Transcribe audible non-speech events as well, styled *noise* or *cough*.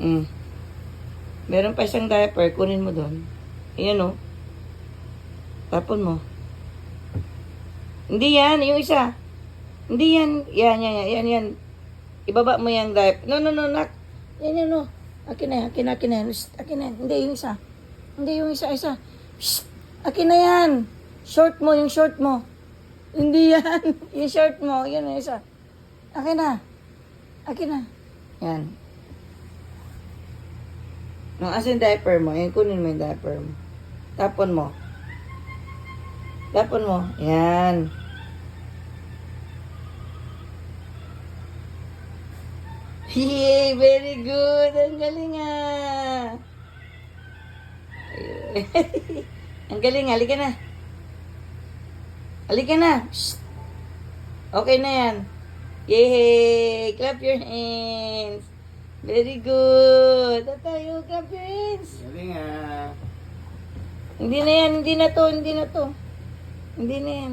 Mm. Meron pa isang diaper, kunin mo doon. Ayan o. Tapon mo. Hindi yan, yung isa. Hindi yan. Yan, yan, yan, yan, yan. Ibaba mo yung diaper. No, no, no, nak. Yan, yan, no. Akin na, akin na, akin na. Akin na, hindi yung isa. Hindi yung isa, isa. Shh, akin na yan. Short mo, yung short mo. Hindi yan. *laughs* yung short mo, yan yung isa. Akin na. Akin na. Yan. Nung asin diaper mo, yan, kunin mo yung diaper mo. Tapon mo. Tapon mo. Yan. Yay! Very good! Ang galing ah! *laughs* Ang galing, halika na. Halika na. Shh. Okay na yan. Yay! Clap your hands. Very good. At tayo, clap your hands. Galing ah. Hindi na yan, hindi na to, hindi na to. Hindi na yan.